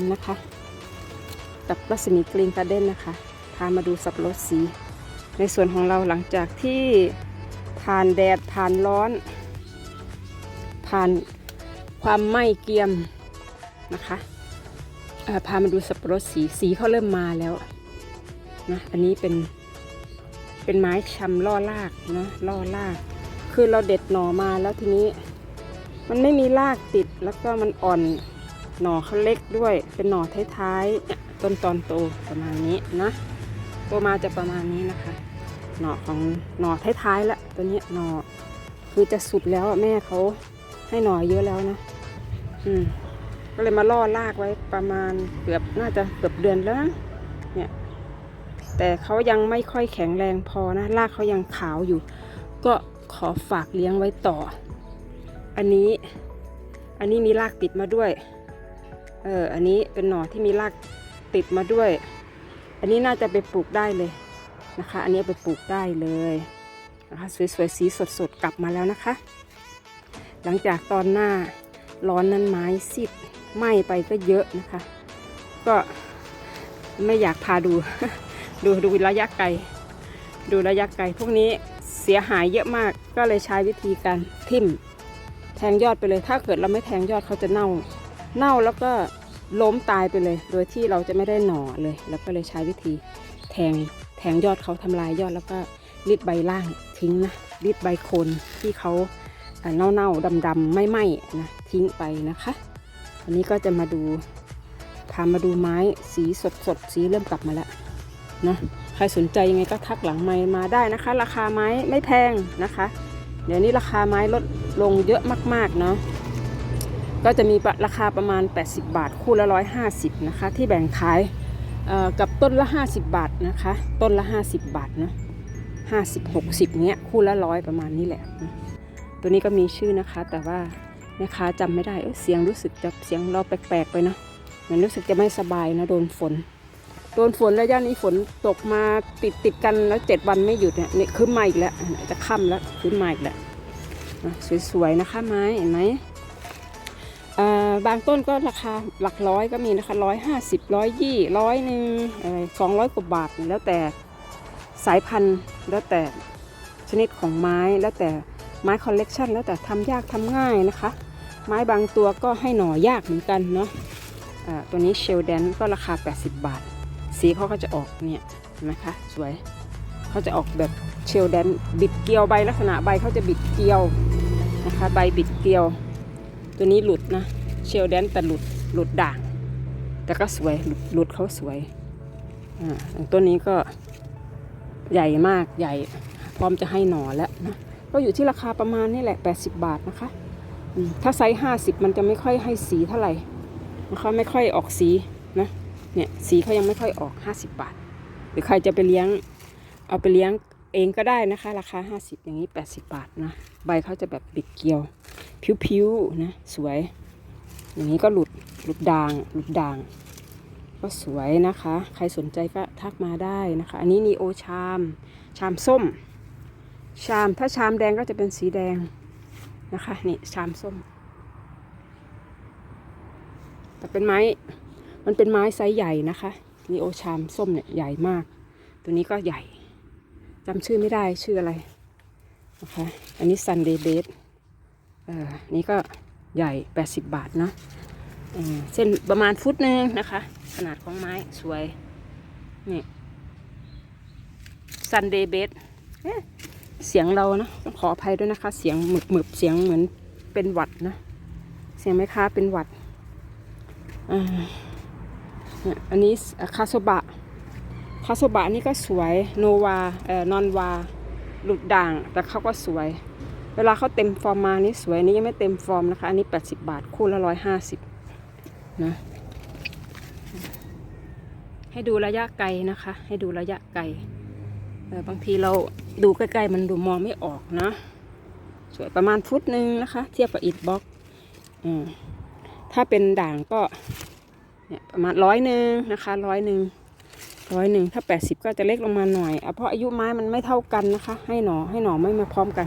กันนะคะ กับรัศมีกรีนการ์เด้นนะคะ พามาดูสับรดสี ในส่วนของเราหลังจากที่ผ่านแดดผ่านร้อน ผ่านความไหม้เกรียมนะคะพามาดูสับปะรดสีสีเขาเริ่มมาแล้วนะอันนี้เป็นเป็นไม้ชำล่อรากนะล่อราก คือเราเด็ดหน่อมาแล้วทีนี้ มันไม่มีรากติดแล้วก็มันอ่อน หน่อเขาเล็กด้วย เป็นหน่อท้ายๆเนี่ยต้นตอนโตประมาณนี้นะโตมาจะประมาณนี้นะคะ หน่อของหน่อท้ายๆละตัวนี้หน่อคือจะสุดแล้วอะแม่เขาให้หน่อเยอะแล้วนะ อืมก็เลยมาล่อรากไว้ประมาณเกือบน่าจะเกือบเดือนแล้วนะเนี่ย แต่เขายังไม่ค่อยแข็งแรงพอนะรากเขายังขาวอยู่ ก็ขอฝากเลี้ยงไว้ต่อ อันนี้ อันนี้มีรากติดมาด้วย เอออันนี้เป็นหน่อที่มีรากติดมาด้วย อันนี้น่าจะไปปลูกได้เลยนะคะ อันนี้ไปปลูกได้เลยนะคะสวยๆสีสดๆกลับมาแล้วนะคะ หลังจากตอนหน้าร้อนนั้นไม้ซิดไหม้ไปก็เยอะนะคะ ก็ไม่อยากพาดู ดูดูระยะไกล ดูระยะไกลพวกนี้เสียหายเยอะมากก็เลยใช้วิธีการทิ่มแทงยอดไปเลย ถ้าเกิดเราไม่แทงยอดเขาจะเน่า เน่าแล้วก็ล้มตายไปเลย โดยที่เราจะไม่ได้หน่อเลย แล้วก็เลยใช้วิธีแทงแทงยอดเขาทำลายยอดแล้วก็รีดใบล่างทิ้งนะรีดใบโคนที่เขาเอ่อเน่าๆดำๆไม่ไหม้นะทิ้งไปนะคะอันนี้ก็จะมาดูพามาดูไม้สีสดๆสีเริ่มกลับมาแล้วนะใครสนใจยังไงก็ทักหลังไม้มาได้นะคะ ราคาไม้ไม่แพงนะคะ เดี๋ยวนี้ราคาไม้ลดลงเยอะมากๆเนาะ ก็จะมีราคาประมาณ 80 บาท คู่ละ 150 นะคะ ที่แบ่งขายกับต้นละ 50 บาทนะคะ ต้นละ 50 บาทนะ50 60เนี้ยคู่ละร้อยประมาณนี้แหละนะตัวนี้ก็มีชื่อนะคะ แต่ว่าแม่ค้าจำไม่ได้เอ้ยเสียงรู้สึกจะเสียงเราแปลกๆไปนะเหมือนรู้สึกจะไม่สบายนะโดนฝน โดนฝนระยะนี้ฝนตกมาติดติดๆกันแล้วเจ็ดวันไม่หยุดเนี่ยนี่ขึ้นมาอีกแล้วจะค่ำแล้วขึ้นมาอีกแล้วนะสวยๆนะคะไม้เห็นไหม บางต้นก็ราคาหลักร้อยก็มีนะคะร้อยห้าสิบร้อยยี่ร้อยหนึ่งอะไรสองร้อยกว่าบาทแล้วแต่สายพันธุ์แล้วแต่ชนิดของไม้ แล้วแต่ไม้คอลเลกชันแล้วแต่ทำยากทำง่ายนะคะ ไม้บางตัวก็ให้หน่อยากเหมือนกันเนาะอ่าตัวนี้เชลแดนก็ราคา 80 บาท สีเขาก็จะออกเนี่ยเห็นไหมคะสวยเขาจะออกแบบเชลแดนบิดเกลียวใบลักษณะใบเขาจะบิดเกลียวนะคะใบบิดเกลียว ตัวนี้หลุดนะ เชลแดนแต่หลุดหลุดด่าง แต่ก็สวยหลุดหลุดเขาสวยอ่าต้นนี้ก็ใหญ่มากใหญ่พร้อมจะให้หน่อแล้วนะก็อยู่ที่ราคาประมาณนี่แหละ 80 บาทนะคะ ถ้าไซส์ 50 มันจะไม่ค่อยให้สีเท่าไหร่นะคะไม่ค่อยออกสีนะเนี่ยสีเขายังไม่ค่อยออก 50 บาท หรือใครจะไปเลี้ยงเอาไปเลี้ยงเองก็ได้นะคะ ราคา 50 อย่างนี้ 80 บาทนะ ใบเขาจะแบบบิดเกลียว ผิวๆนะ สวย อย่างนี้ก็หลุดหลุดด่างหลุดด่าง ก็สวยนะคะ ใครสนใจก็ทักมาได้นะคะ อันนี้นีโอชาม ชามส้ม ชามถ้าชามแดงก็จะเป็นสีแดงนะคะนี่ชามส้ม แต่เป็นไม้มันเป็นไม้ไซส์ใหญ่นะคะนีโอชามส้มเนี่ยใหญ่มาก ตัวนี้ก็ใหญ่จำชื่อไม่ได้ชื่ออะไรนะคะอันนี้ซันเดย์เบสเอ่อนี่ก็ ใหญ่ 80 บาทเนาะเส้นประมาณฟุตหนึ่งนะคะ ขนาดของไม้สวย นี่ซันเดย์เบสเสียงเรานะต้องขออภัยด้วยนะคะ เสียงหมึกหมึบเสียงเหมือนเป็นหวัดนะ เสียงไหมคะเป็นหวัดเนี่ยอันนี้คาโซบะ คาโซบะนี่ก็สวย โนวาเอ่อนอนวา หลุดด่างแต่เขาก็สวย เวลาเขาเต็มฟอร์มมานี่สวยนนี้ยังไม่เต็มฟอร์มนะคะ อันนี้ 80 บาทคู่ละร้อยห้าสิบนะให้ดูระยะไกลนะคะ ให้ดูระยะไกลบางทีเราดูใกล้ๆมันดูมองไม่ออกนะ สวยประมาณฟุตหนึ่งนะคะ เทียบกับอิฐบล็อกอถ้าเป็นด่างก็เนี่ยประมาณร้อยหนึ่งนะคะร้อยหนึ่งร้อยหนึ่งถ้าแปดสิบก็จะเล็กลงมาหน่อย เพราะอายุไม้มันไม่เท่ากันนะคะ ให้หน่อให้หน่อไม่มาพร้อมกัน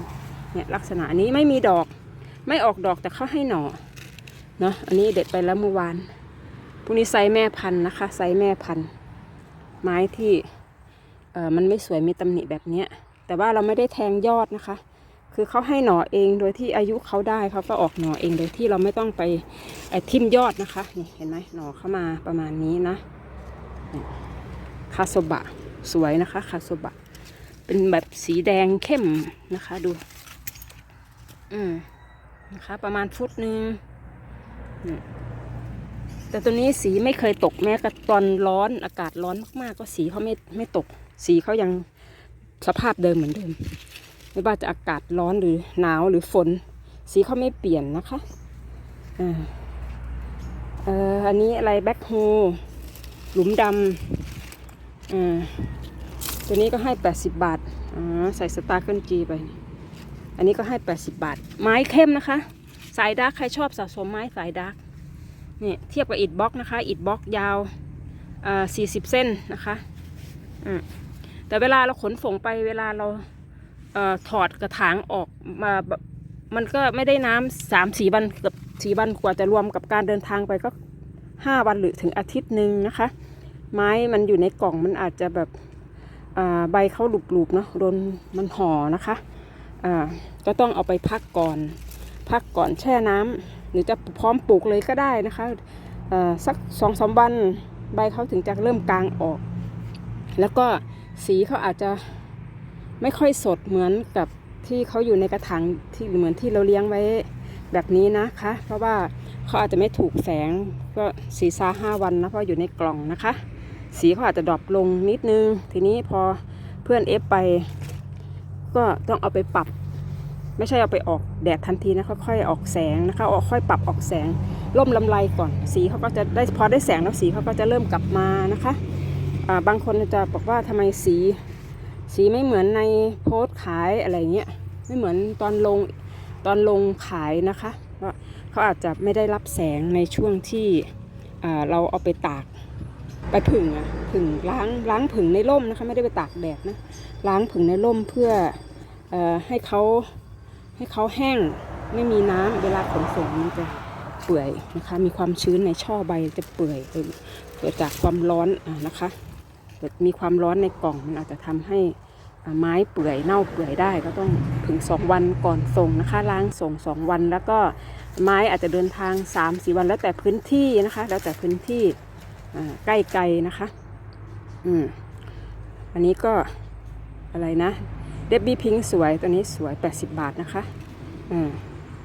เนี่ยลักษณะนี้ไม่มีดอก ไม่ออกดอกแต่เขาให้หน่อเนาะอันนี้เด็ดไปแล้วเมื่อวานพวกนี้ไซส์แม่พันธุ์นะคะ ไซส์แม่พันธุ์ ไม้ที่เออมันไม่สวยมีตำหนิแบบเนี้ย แต่ว่าเราไม่ได้แทงยอดนะคะ คือเขาให้หน่อเองโดยที่อายุเขาได้เขาก็ออกหน่อเองโดยที่เราไม่ต้องไปอทิ่มยอดนะคะนี่เห็นไหมหน่อเข้ามาประมาณนี้นะคาโซบะสวยนะคะคาโซบะเป็นแบบสีแดงเข้มนะคะดู อืมนะคะประมาณฟุตหนึ่งแต่ตัวนี้สีไม่เคยตกแม้กระตอนร้อนอากาศร้อนมากๆ ก็สีเขาไม่ไม่ตก สีเขายังสภาพเดิมเหมือนเดิม ไม่ว่าจะอากาศร้อนหรือหนาวหรือฝน สีเขาไม่เปลี่ยนนะคะอ่าเอ่ออันนี้อะไรแบ็คโฮหลุมดำอ่าตัวนี้ก็ให้ 80 บาทอ่าใส่สตาร์เกิลจีไป อันนี้ก็ให้ 80 บาท ไม้เข้มนะคะ สายดาร์กใครชอบสะสมไม้สายดาร์กนี่ยเทียบกับอิฐบล็อกนะคะ อิฐบล็อกยาวอ่า40เส้นนะคะอืมแต่เวลาเราขนส่งไปเวลาเราเอ่อถอดกระถางออกมา มันก็ไม่ได้น้ำสามสี่วันเกือบสี่วันกว่าจะรวมกับการเดินทางไปก็ห้าวันหรือถึงอาทิตย์หนึ่งนะคะ ไม้มันอยู่ในกล่องมันอาจจะแบบใบเขาหลุบๆเนาะโดนมันห่อนะคะ อ่าก็ต้องเอาไปพักก่อน พักก่อนแช่น้ำหรือจะพร้อมปลูกเลยก็ได้นะคะสักสองสามวันใบเขาถึงจะเริ่มกลางออก แล้วก็สีเขาอาจจะไม่ค่อยสดเหมือนกับที่เขาอยู่ในกระถางที่เหมือนที่เราเลี้ยงไว้แบบนี้นะคะ เพราะว่าเขาอาจจะไม่ถูกแสงก็สีซาห้าวันนะเพราะอยู่ในกล่องนะคะ สีเขาอาจจะดรอปลงนิดนึง ทีนี้พอเพื่อนเอฟไป ก็ต้องเอาไปปรับ ไม่ใช่เอาไปออกแดดทันทีนะค่อยๆออกแสงนะคะออกค่อยปรับออกแสงร่มลำไรก่อน สีเขาก็จะได้พอได้แสงแล้วสีเขาก็จะเริ่มกลับมานะคะาบางคนจะบอกว่าทำไมสี สีไม่เหมือนในโพสต์ขายอะไรเงี้ยไม่เหมือนตอนลงตอนลงขายนะคะเพราะเขาอาจจะไม่ได้รับแสงในช่วงที่เราเอาไปตากไปผึ่งอะผึ่งล้างล้างผึ่งในร่มนะคะ ไม่ได้ไปตากแดดนะ ล้างผึ่งในร่มเพื่ออให้เขาให้เขาแห้งไม่มีน้ำเวลาขนส่งมันจะเปื่อยนะคะ มีความชื้นในช่อใบจะเปื่อยเออเกิดจากความร้อนนะคะเกิดมีความร้อนในกล่องมันอาจจะทำให้ไม้เปื่อยเน่าเปื่อยได้ก็ต้องถึง 2 วันก่อนส่งนะคะ ล้างส่ง 2 วัน แล้วก็ไม้อาจจะเดินทาง3 4วันแล้วแต่พื้นที่นะคะ แล้วแต่พื้นที่ใกล้ไกลนะคะ อืมอันนี้ก็ อะไรนะเดบบี้พิงสวยตัวนี้สวย 80 บาทนะคะอ่า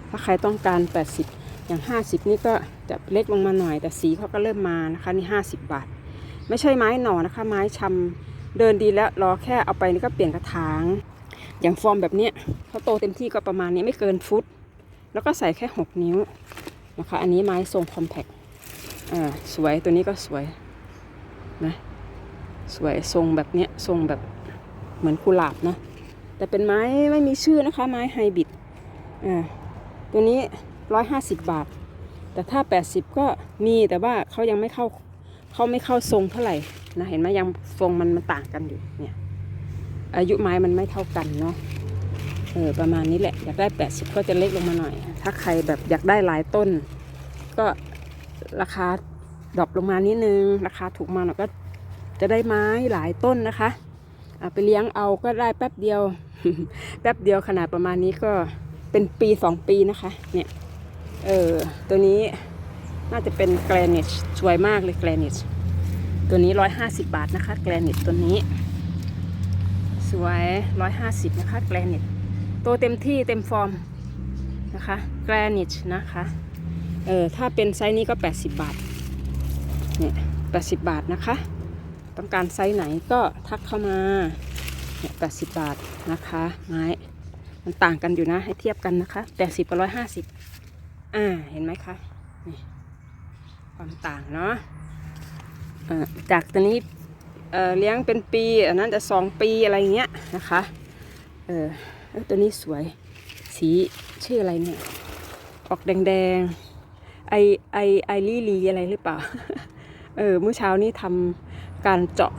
ถ้าใครต้องการ 80 อย่าง 50 นี่ก็จะเล็กลงมาหน่อย แต่สีเขาก็เริ่มมานะคะนี่ 50 บาท ไม่ใช่ไม้หน่อนะคะ ไม้ชำเดินดีแล้วรอแค่เอาไปนี่ก็เปลี่ยนกระถาง อย่างฟอร์มแบบนี้เขาโตเต็มที่ก็ประมาณนี้ไม่เกินฟุต แล้วก็ใส่แค่ 6 นิ้วนะคะ อันนี้ไม้ทรงคอมแพคอ่าสวยตัวนี้ก็สวยนะสวยทรงแบบเนี้ยทรงแบบ เหมือนกุหลาบนะ แต่เป็นไม้ไม่มีชื่อนะคะ ไม้ไฮบริดอ่าตัวนี้150บาท แต่ถ้า80ก็มีแต่ว่าเขายังไม่เข้าเขาไม่เข้าทรงเท่าไหร่นะเห็นไหมยังทรงมันมันต่างกันอยู่เนี่ยอายุไม้มันไม่เท่ากันเนาะเออประมาณนี้แหละอยากได้ 80 ก็จะเล็กลงมาหน่อย ถ้าใครแบบอยากได้หลายต้น ก็ราคาดรอปลงมานิดนึง ราคาถูกมาหน่อยก็จะได้ไม้หลายต้นนะคะ เอาไปเลี้ยงเอาก็ได้แป๊บเดียว แป๊บเดียวขนาดประมาณนี้ก็เป็นปีสองปีนะคะ เนี่ย เออตัวนี้น่าจะเป็นแกรนิชสวยมากเลยแกรนิชตัวนี้150บาทนะคะ แกรนิชตัวนี้ สวย150นะคะ แกรนิชตัวเต็มที่เต็มฟอร์มนะคะ แกรนิชนะคะ เออถ้าเป็นไซส์นี้ก็80บาท เนี่ย80บาทนะคะ ต้องการไซส์ไหนก็ทักเข้ามาเนี่ย80บาทนะคะ ไม้มันต่างกันอยู่นะให้เทียบกันนะคะ80กับ150อ่าเห็นไหมคะความต่างเนาะจากตัวนี้เเลี้ยงเป็นปีอันนั้นจะสองปีอะไรเงี้ยนะคะเออตัวนี้สวยสีชื่ออะไรเนี่ยออกแดงๆไอไอไอลี่ลีอะไรหรือเปล่า เออเมื่อเช้านี้ทำ การเจาะ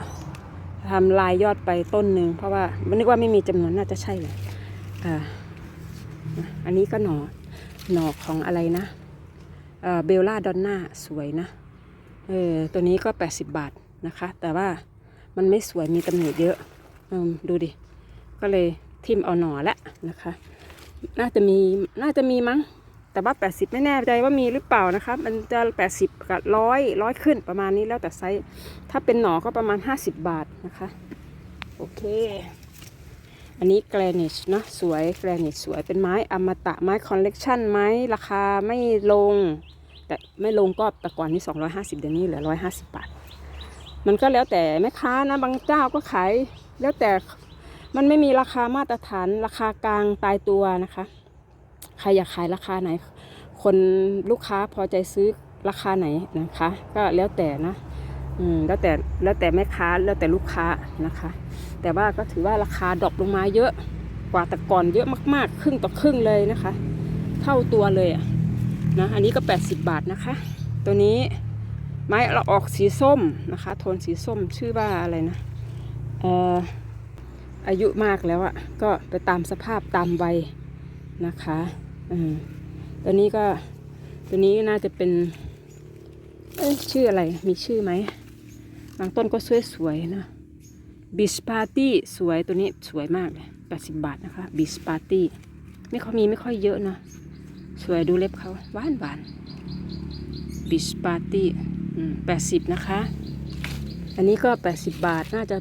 ทำลายยอดไปต้นหนึ่งเพราะว่ามันนึกว่าไม่มีจำนวนน่าจะใช่เลยอ่าอันนี้ก็หนอหนอของอะไรนะเบลล่าดอนน่าสวยนะเออตัวนี้ก็ 80 บาทนะคะ แต่ว่ามันไม่สวยมีตำหนิเยอะอดูดิ ก็เลยทิมเอาหนอละนะคะ น่าจะมีน่าจะมีมั้ง แต่ว่า 80 ไม่แน่ใจว่ามีหรือเปล่านะคะ มันจะ 80 กับร้อยร้อยขึ้นประมาณนี้แล้วแต่ไซส์ถ้าเป็นหน่อก็ประมาณ 50 บาทนะคะ โอเค อันนี้แกรนิชนะสวยแกรนิชสวยเป็นไม้อมตะไม้คอลเลกชันไม้ราคาไม่ลง แต่ไม่ลงก็แต่ก่อนนี้ 250 เดี๋ยวนี้เหลือ 150 บาท มันก็แล้วแต่แม่ค้านะบางเจ้าก็ขายแล้วแต่มันไม่มีราคามาตรฐานราคากลางตายตัวนะคะ ใครอยากขายราคาไหน คนลูกค้าพอใจซื้อราคาไหนนะคะ ก็แล้วแต่นะอืมแล้วแต่แล้วแต่แม่ค้าแล้วแต่ลูกค้านะคะ แต่ว่าก็ถือว่าราคาดรอปลงมาเยอะกว่าแต่ก่อนเยอะมากๆ ครึ่งต่อครึ่งเลยนะคะ เท่าตัวเลยอะนะอันนี้ก็ 80 บาทนะคะ ตัวนี้ไม้เราออกสีส้มนะคะ โทนสีส้มชื่อว่าอะไรนะเอ่ออายุมากแล้วอะก็ไปตามสภาพตามวัยนะคะ ตัวนี้ก็ตัวนี้น่าจะเป็น เอ้ยชื่ออะไรมีชื่อไหมบางต้นก็สวยๆนะบิสปาร์ตี้สวยตัวนี้สวยมากเลย80บบาทนะคะบิสปาร์ตี้ไม่ค่อยมีไม่ค่อยเยอะนะสวยดูเล็บเขาหวานหวานบิสปาร์ตี้แปดสิบนะคะ อันนี้ก็80บบาทน่าจะ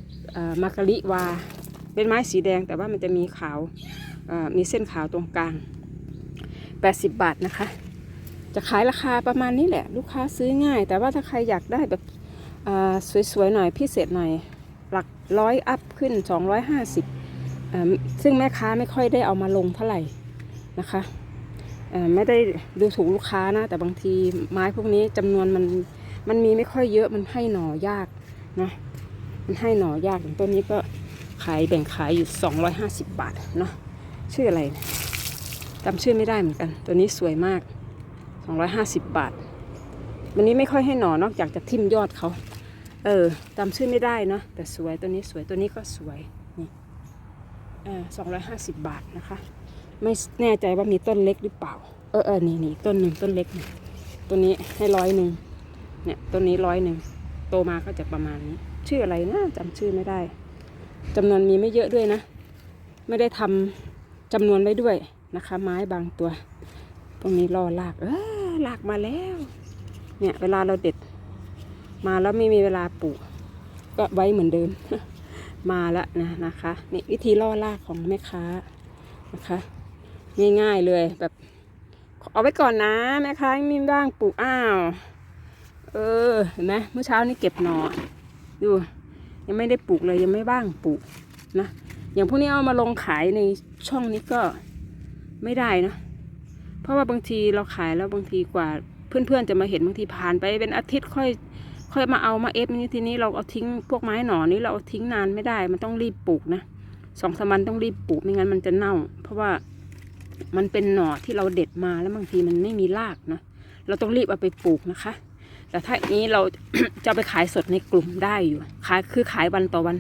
มาการิวา เป็นไม้สีแดงแต่ว่ามันจะมีขาวมีเส้นขาวตรงกลาง 80 บาทนะคะ จะขายราคาประมาณนี้แหละ ลูกค้าซื้อง่าย แต่ว่าถ้าใครอยากได้แบบสวยๆหน่อยพิเศษหน่อย หลักร้อยอัพขึ้น 250อ่าซึ่งแม่ค้าไม่ค่อยได้เอามาลงเท่าไหร่นะคะไม่ได้ดูถูกลูกค้านะ แต่บางทีไม้พวกนี้จำนวนมันมันมีไม่ค่อยเยอะมันให้หน่อยากนะมันให้หน่อยากอย่างต้นนี้ก็ขายแบ่งขายอยู่ 250 บาทเนาะชื่ออะไรนี่ย จำชื่อไม่ได้เหมือนกัน ตัวนี้สวยมาก 250 บาท วันนี้ไม่ค่อยให้หนอนอกจากจะทิ่มยอดเขา เออจำชื่อไม่ได้เนาะแต่สวยตัวนี้สวยตัวนี้ก็สวย นี่เออสองร้อยห้าสิบบาทนะคะ ไม่แน่ใจว่ามีต้นเล็กหรือเปล่า เออเออนี่นี่ต้นหนึ่งต้นเล็กนี่ตัวนี้ให้ร้อยหนึ่งเนี่ยต้นนี้ร้อยหนึ่งโตมาก็จะประมาณนี้ ชื่ออะไรนะจำชื่อไม่ได้จำนวนมีไม่เยอะด้วยนะ ไม่ได้ทำจำนวนไว้ด้วย นะคะ ไม้บางตัว ตรงนี้รอลากเออลากมาแล้ว เนี่ยเวลาเราเด็ด มาแล้วไม่มีเวลาปลูก ก็ไว้เหมือนเดิม มาแล้วนะนะคะนี่วิธีล่อลากของแม่ค้านะคะ ง่ายๆเลยแบบ เอาไว้ก่อนนะแม่ค้ายังมีบ้างปลูกอ้าวเออเห็นไหมเมื่อเช้านี่เก็บหนอดูยังไม่ได้ปลูกเลยยังไม่บ้างปลูกนะอย่างพวกนี้เอามาลงขายในช่องนี้ก็ ไม่ได้นะ เพราะว่าบางทีเราขายแล้วบางทีกว่าเพื่อนๆจะมาเห็นบางทีผ่านไปเป็นอาทิตย์ค่อย ค่อยมาเอามาเอฟนี่ทีนี้เราเอาทิ้งพวกไม้หนอนนี้เราเอาทิ้งนานไม่ได้ มันต้องรีบปลูกนะสองสามวันต้องรีบปลูกไม่งั้นมันจะเน่า เพราะว่ามันเป็นหน่อที่เราเด็ดมาแล้วบางทีมันไม่มีรากนะเราต้องรีบเอาไปปลูกนะคะ แต่ถ้าอย่างนี้เราจะไปขายสดในกลุ่มได้อยู่ขายคือขายวันต่อวัน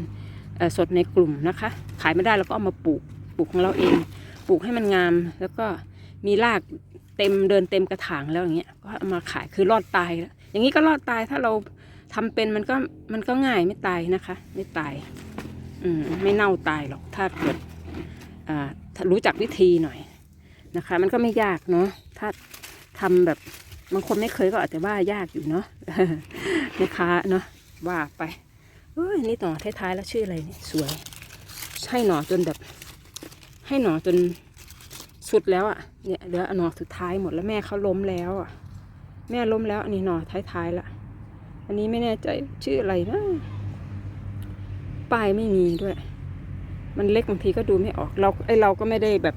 สดในกลุ่มนะคะ ขายไม่ได้เราก็เอามาปลูกปลูกของเราเอง ปลูกให้มันงาม แล้วก็มีรากเต็มเดินเต็มกระถางแล้วอย่างเงี้ยก็เอามาขายคือรอดตายแล้วอย่างนี้ก็รอดตายถ้าเราทำเป็นมันก็มันก็ง่ายไม่ตายนะคะ ไม่ตาย อืมไม่เน่าตายหรอกถ้าเกิดอ่าถ้ารู้จักวิธีหน่อยนะคะ มันก็ไม่ยากเนาะถ้าทำแบบบางคนไม่เคยก็อาจจะว่ายากอยู่เนาะแม่ค้าเนาะว่าไปเอ้ยนี่หน่อท้ายๆแล้วชื่ออะไรนี่สวยให้หน่อจนแบบ ให้หน่อจนสุดแล้วอะ่ะเนี่ยเหลือหน่อสุดท้ายหมดแล้วแม่เขาล้มแล้วอะ่ะ แม่ล้มแล้วอันนี้หน่อท้ายๆละอันนี้ไม่แน่ใจชื่ออะไรนะป้ายไม่มีด้วย มันเล็กบางทีก็ดูไม่ออกเราไอเราก็ไม่ได้แบบ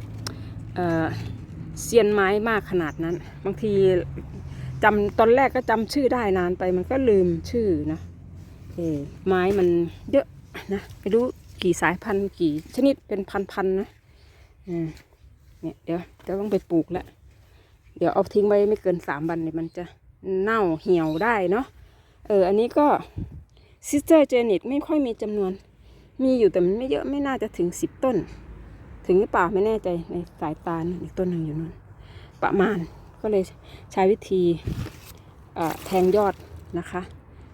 เออเซียนไม้มากขนาดนั้น บางทีจำตอนแรกก็จำชื่อได้นานไปมันก็ลืมชื่อนะเออไม้มันเยอะนะไม่รู้กี่สายพันธุ์กี่ชนิดเป็นพันๆนะ เนี่ยเดี๋ยวจะต้องไปปลูกแล้วเดี๋ยวเอาทิ้งไว้ไม่เกินสามวันเนี่ยมันจะเน่าเหี่ยวได้เนาะเอออันนี้ก็ซิสเตอร์เจเน็ตไม่ค่อยมีจำนวน มีอยู่แต่มันไม่เยอะไม่น่าจะถึงสิบต้น ถึงหรือเปล่าไม่แน่ใจในสายตาอีกต้นหนึ่งอยู่นู่นประมาณก็เลยใช้วิธีแทงยอดนะคะ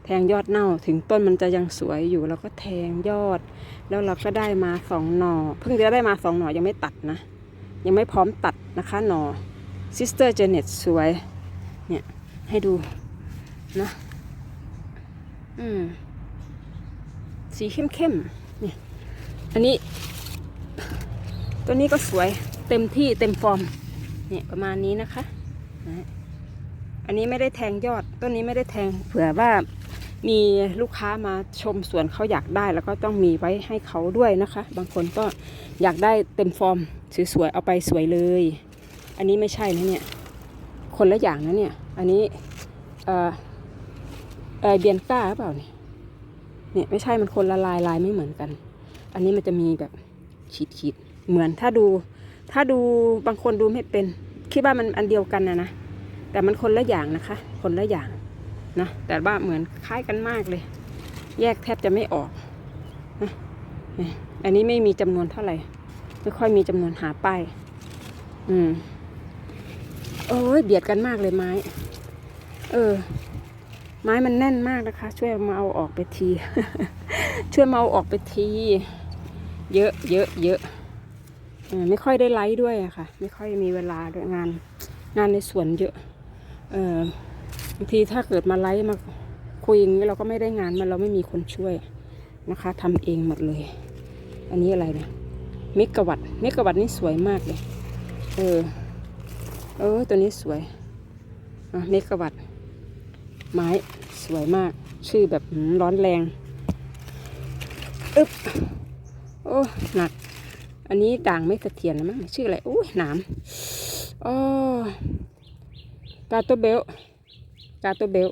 แทงยอดเน่าถึงต้นมันจะยังสวยอยู่เราก็แทงยอด แล้วเราก็ได้มาสองหน่อเพิ่งจะได้มาสองหน่อยังไม่ตัดนะ ยังไม่พร้อมตัดนะคะหนอ่อ Sister Janet สวยเนี่ยให้ดูนะอืมสีเข้มๆนี่อันนี้ ตัวนี้ก็สวยเต็มที่เต็มฟอร์มเนี่ยประมาณนี้นะคะ อันนี้ไม่ได้แทงยอด ต้นนี้ไม่ได้แทงเผื่อว่า มีลูกค้ามาชมสวนเขาอยากได้ แล้วก็ต้องมีไว้ให้เขาด้วยนะคะ บางคนก็อยากได้เต็มฟอร์มสวยๆเอาไปสวยเลย อันนี้ไม่ใช่นะเนี่ยคนละอย่างนะเนี่ย อันนี้เออเออเบียนก้าหรือเปล่าเนี่ยเนี่ยไม่ใช่มันคนละลายลายไม่เหมือนกัน อันนี้มันจะมีแบบขีดขีดๆเหมือนถ้าดู ถ้าดูบางคนดูไม่เป็น คิดว่ามันอันเดียวกันนะนะแต่มันคนละอย่างนะคะ คนละอย่าง นะแต่ว่าเหมือนคล้ายกันมากเลย แยกแทบจะไม่ออกนะนี่อันนี้ไม่มีจำนวนเท่าไหร่ ไม่ค่อยมีจำนวนหาป้ายอืมโอ้ยเบียดกันมากเลยไม้ เออ ไม้มันแน่นมากนะคะ ช่วยมาเอาออกไปที ช่วยมาเอาออกไปที เยอะเยอะเยอะอไม่ค่อยได้ไลฟ์ด้วยอะค่ะ ไม่ค่อยมีเวลาด้วยงาน งานในสวนเยอะ เออ บางทีถ้าเกิดมาไลฟ์มาคุยอย่างนี้เราก็ไม่ได้งานมันเราไม่มีคนช่วยนะคะทำเองหมดเลย อันนี้อะไรเนี่ยเมกะวัตเมกะวัตนี่สวยมากเลย เออ เออ ตัวนี้สวยอะเมกะวัตไม้สวยมาก ชื่อแบบร้อนแรงอึ๊บโอ้หนัก อันนี้ด่างไม่เสถียรนะมั้งชื่ออะไรอุ้ยหนามอ๋อกาโตเบลาโตเบล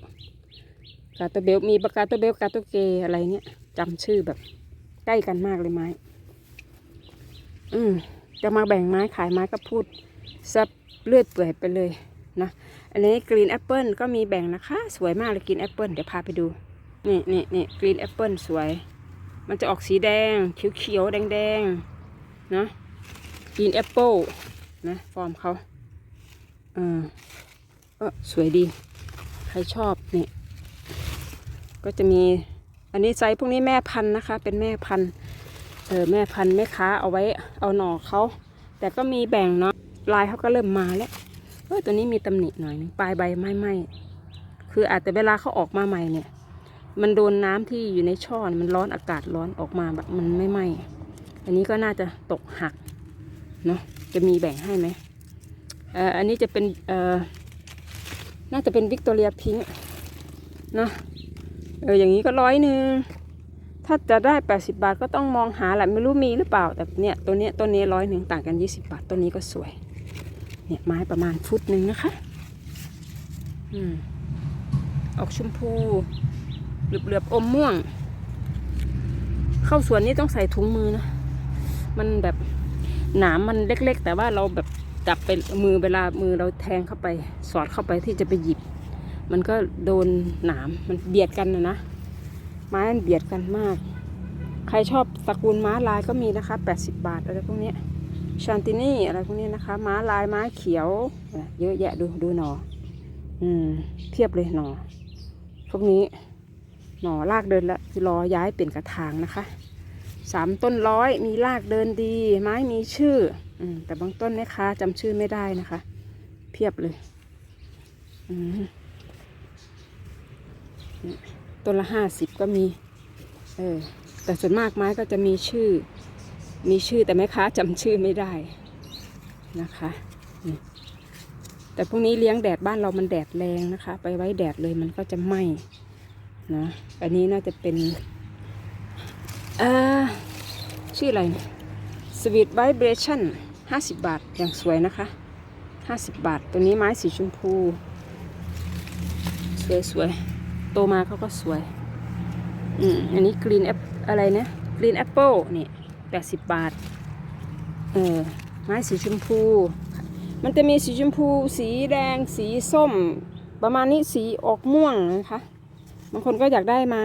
กาโตเบลมีปากาโตเบลกาโตเกอะไรเนี้ยจำชื่อแบบ ใกล้กันมากเลยไม้ อืมจะมาแบ่งไม้ขายไม้ก็พูดซับเลือดเปื่อยไปเลยนะอันนี้กรีนแอปเปิลก็มีแบ่งนะคะ สวยมากเลยกรีนแอปเปิลเดี๋ยวพาไปดูนี่นี่นี่กรีนแอปเปิลสวย มันจะออกสีแดงเขียวเขียวแดงแดงนะกรีนแอปเปิลนะฟอร์มเขาเออเออสวยดี รชอบนี่ก็จะมีอันนี้ไซส์พวกนี้แม่พันธุ์นะคะ เป็นแม่พันธุ์เออแม่พันธุ์แม่ค้าเอาไว้เอาหน่อเขาแต่ก็มีแบ่งเนาะลายเขาก็เริ่มมาแล้วเออตัวนี้มีตำหนิหน่อยนึงปลายใบไม้ไหมคืออาจจะเวลาเขาออกมาใหม่เนี่ย มันโดนน้ำที่อยู่ในช่อมันร้อนอากาศร้อนออกมาแบบมันไม่ไหมอันนี้ก็น่าจะตกหักเนาะจะมีแบ่งให้ไหมเอ่ออันนี้จะเป็นเอ่อ น่าจะเป็นวิกตอเรียพิงค์นะเอออย่างนี้ก็ร้อยหนึ่งถ้าจะได้ 80 บาทก็ต้องมองหาแหละไม่รู้มีหรือเปล่า แต่เนี่ยตัวเนี้ยต้นนี้ร้อยหนึ่งต่างกัน 20 บาทต้นนี้ก็สวย เนี่ยไม้ประมาณฟุตหนึ่งนะคะอืมออกชมพูเหลือบๆอมม่วง เข้าสวนนี่ต้องใส่ถุงมือนะ มันแบบหนามมันเล็ก ๆ แต่ว่าเราแบบ จับเป็นมือเวลามือเราแทงเข้าไป สอดเข้าไปที่จะไปหยิบ มันก็โดนหนามมันเบียดกันนะนะไม้มันเบียดกันมาก ใครชอบตระกูลม้าลายก็มีนะคะ 80 บาทอะไรพวกนี้ชานตินี่อะไรพวกนี้นะคะ ม้าลายม้าเขียว เยอะแยะดูดูหนอ อืมเพียบเลยหนอ พวกนี้ หนอรากเดินละรอย้ายเปลี่ยนกระถางนะคะสามต้นร้อยมีรากเดินดี ไม้มีชื่อ แต่บางต้นแม่ค้าจำชื่อไม่ได้นะคะ เพียบเลยต้นละห้าสิบก็มี เออ แต่ส่วนมากไม้ก็จะมีชื่อ มีชื่อแต่แม่ค้าจำชื่อไม่ได้นะคะแต่พวกนี้เลี้ยงแดดบ้านเรามันแดดแรงนะคะ ไปไว้แดดเลยมันก็จะไหม้นะอันนี้น่าจะเป็นอ่าชื่ออะไรเนี่ย Sweet Vibration 50 บาท อย่างสวยนะคะ 50 บาท ตัวนี้ไม้สีชมพู สวยสวยๆโตมาเขาก็สวย อืม อันนี้ Green Apple อะไรนี่ย Green Apple นี่80บาท เออ ไม้สีชมพู มันจะมีสีชมพู สีแดง สีส้ม ประมาณนี้สีออกม่วงนะคะ บางคนก็อยากได้มา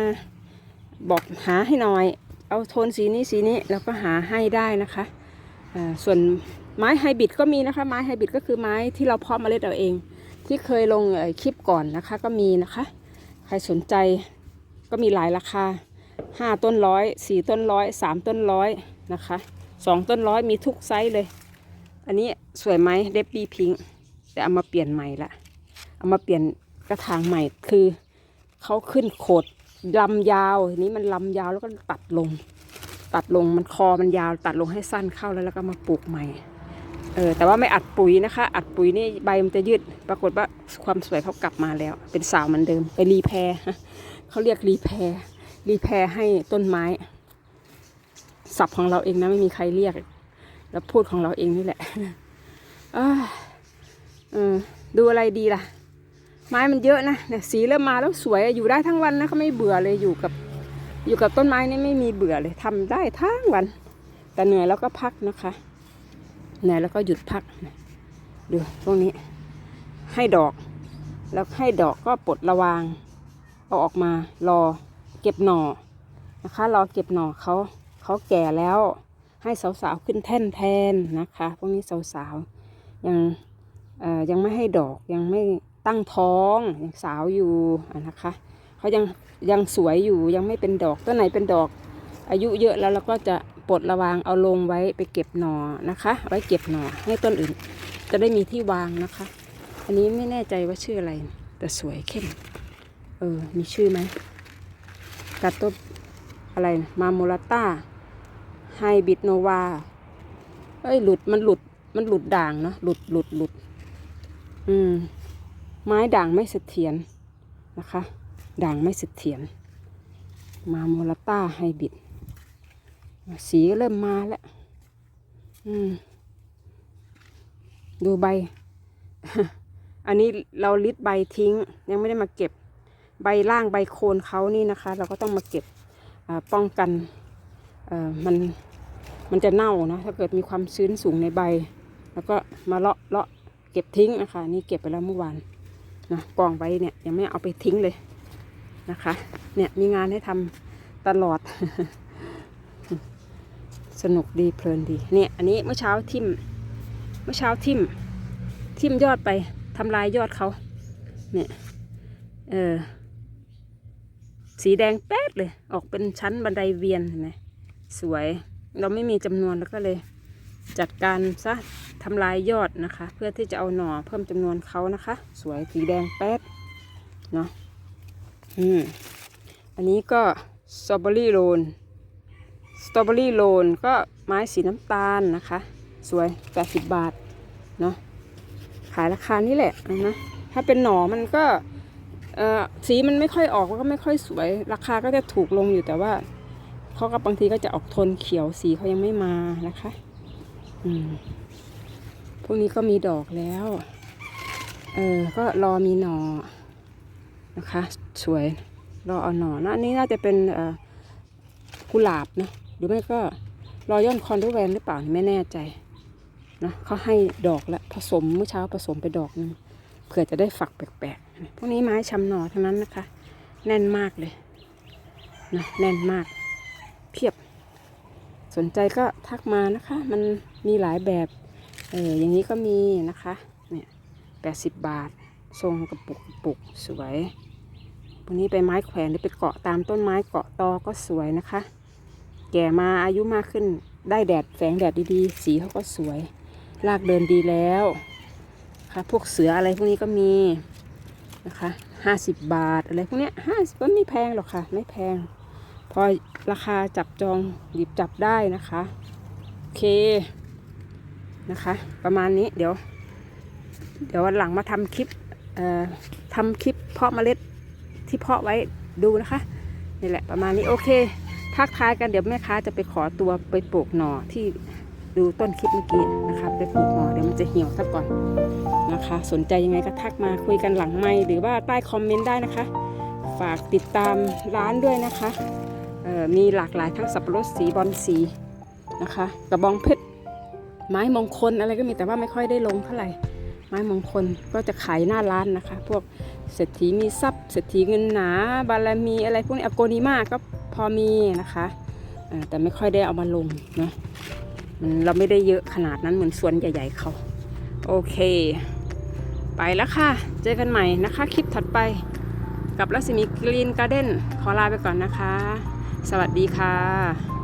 บอกหาให้หน่อย เอาโทนสีนี้สีนี้แล้วก็หาให้ได้นะคะส่วนไม้ไฮบริดก็มีนะคะ ไม้ไฮบริดก็คือไม้ที่เราเพาะเมล็ดเอาเอง ที่เคยลงคลิปก่อนนะคะก็มีนะคะ ใครสนใจก็มีหลายราคาห้าต้นร้อยสี่ต้นร้อยสามต้นร้อยนะคะสองต้นร้อยมีทุกไซส์เลย อันนี้สวยไหมเดบบี้พิงแต่เอามาเปลี่ยนใหม่ละเอามาเปลี่ยนกระถางใหม่คือเขาขึ้นโขด ลำยาวทีนี้มันลำยาวแล้วก็ตัดลง ตัดลงมันคอมันยาว ตัดลงให้สั้นเข้าแล้วแล้วก็มาปลูกใหม่เออแต่ว่าไม่อัดปุ๋ยนะคะ อัดปุ๋ยนี่ใบมันจะยืดปรากฏว่าความสวยเขากลับมาแล้ว เป็นสาวเหมือนเดิมไปรีแพร์เขาเรียกรีแพร์รีแพร์ให้ต้นไม้ศัพท์ของเราเองนะไม่มีใครเรียก แล้วพูดของเราเองนี่แหละอ้าเออดูอะไรดีล่ะ ไม้มันเยอะนะเนี่ยสีเริ่มมาแล้วสวยอยู่ได้ทั้งวันนะเขาไม่เบื่อเลยอยู่กับอยู่กับต้นไม้นี่ไม่มีเบื่อเลยทำได้ทั้งวัน แต่เหนื่อยแล้วก็พักนะคะเหนื่อยแล้วก็หยุดพักดูตรงนี้ให้ดอก แล้วให้ดอกก็ปลดระวางเอาออกมารอเก็บหน่อนะคะ รอเก็บหน่อเขาเขาแก่แล้ว ให้สาวๆขึ้นแท่นแทนนะคะ พวกนี้สาวๆยังเอ่อยังไม่ให้ดอกยังไม่ ตั้งท้องยังสาวอยู่นะคะเขายังยังสวยอยู่ยังไม่เป็นดอกต้นไหนเป็นดอก อายุเยอะแล้วเราก็จะปลดระวางเอาลงไว้ไปเก็บหน่อนะคะ ไว้เก็บหน่อให้ต้นอื่น จะได้มีที่วางนะคะ อันนี้ไม่แน่ใจว่าชื่ออะไร แต่สวยเข้มเออมีชื่อไหมกาโตบอะไรนะมาโมลาต้าไฮบิดโนวาเอ้ยหลุดมันหลุดมันหลุดด่างเนาะหลุดหลุดหลุดอืม ไม้ด่างไม่เสถียรนะคะ ด่างไม่เสถียรมาโมลต้าไฮบิดสีเริ่มมาแล้วดูใบ อันนี้เราลิดใบทิ้ง ยังไม่ได้มาเก็บใบล่างใบโคนเขานี่นะคะ เราก็ต้องมาเก็บป้องกันมันมันจะเน่านะถ้าเกิดมีความชื้นสูงในใบ แล้วก็มาเลาะเลาะเก็บทิ้งนะคะ นี่เก็บไปแล้วเมื่อวาน นะกองไว้เนี่ยยังไม่เอาไปทิ้งเลยนะคะ เนี่ยมีงานให้ทำตลอด สนุกดีเพลินดี เนี่ยอันนี้เมื่อเช้าทิมเมื่อเช้าทิมทิมยอดไปทำลายยอดเขาเนี่ยเออสีแดงแป๊ดเลย ออกเป็นชั้นบันไดเวียนเห็นไหมสวย เราไม่มีจำนวนแล้วก็เลย จัดการซะทำลายยอดนะคะ เพื่อที่จะเอาหน่อเพิ่มจำนวนเขานะคะ สวยสีแดงแป๊ดเนาะอืมอันนี้ก็สตรอเบอรี่โรนสตรอเบอรี่โลนก็ไม้สีน้ำตาลนะคะ สวย 80 บาทเนาะขายราคานี้แหละนะถ้าเป็นหน่อมันก็สีมันไม่ค่อยออกก็ไม่ค่อยสวย ราคาก็จะถูกลงอยู่แต่ว่าเขาก็บางทีก็จะออกโทนเขียวสีเขายังไม่มานะคะ อืมพวกนี้ก็มีดอกแล้ว เออ ก็รอมีหนอนะคะ สวย รอเอาหนอนะอันนี้น่าจะเป็นกุหลาบนะ หรือไม่ก็รอยอนคอนโดแวนหรือเปล่าไม่แน่ใจนะเขาให้ดอกแล้วผสมเมื่อเช้าผสมไปดอกหนึงเผื่อจะได้ฝักแปลกๆ พวกนี้ไม้ชำหนอทั้งนั้นนะคะ แน่นมากเลยนะแน่นมาก เพียบ สนใจก็ทักมานะคะ มันมีหลายแบบเอออย่างนี้ก็มีนะคะเนี่ยแปดสิบบาททรงกระปุกปุกสวยพวกนี้ไปไม้แขวนหรือไปเกาะตามต้นไม้เกาะตอก็สวยนะคะ แก่มาอายุมากขึ้นได้แดดแสงแดดดีๆ สีเขาก็สวยรากเดินดีแล้วค่ะพวกเสืออะไรพวกนี้ก็มีนะคะห้าสิบบาทอะไรพวกเนี้ยห้าสิบก็ไม่แพงหรอกค่ะ ไม่แพง พอราคาจับจองหยิบจับได้นะคะ โอเคนะคะ ประมาณนี้เดี๋ยว เดี๋ยววันหลังมาทำคลิปเอ่อทำคลิปเพาะเมล็ดที่เพาะไว้ดูนะคะ นี่แหละประมาณนี้โอเค ทักทายกันเดี๋ยวแม่ค้าจะไปขอตัวไปปลูกหน่อที่ดูต้นคลิปเมื่อกี้นะคะ ไปปลูกหน่อเดี๋ยวมันจะเหี่ยวซะก่อนนะคะ สนใจยังไงก็ทักมาคุยกันหลังไมค์หรือว่าใต้คอมเมนต์ได้นะคะ ฝากติดตามร้านด้วยนะคะ มีหลากหลายทั้งสับปะรดสีบอลสีนะคะกระบองเพชรไม้มงคลอะไรก็มีแต่ว่าไม่ค่อยได้ลงเท่าไหร่ ไม้มงคลก็จะขายหน้าร้านนะคะ พวกเศรษฐีมีทรัพย์เศรษฐีเงินหนา บารมีอะไรพวกนี้อโกนิมาก็พอมีนะคะแต่ไม่ค่อยได้เอามาลงนะมันเราไม่ได้เยอะขนาดนั้นเหมือนสวนใหญ่ ๆเขาโอเค ไปแล้วค่ะ เจอกันใหม่นะคะ คลิปถัดไป กับรัศมีกรีนการ์เด้นขอลาไปก่อนนะคะ สวัสดีค่ะ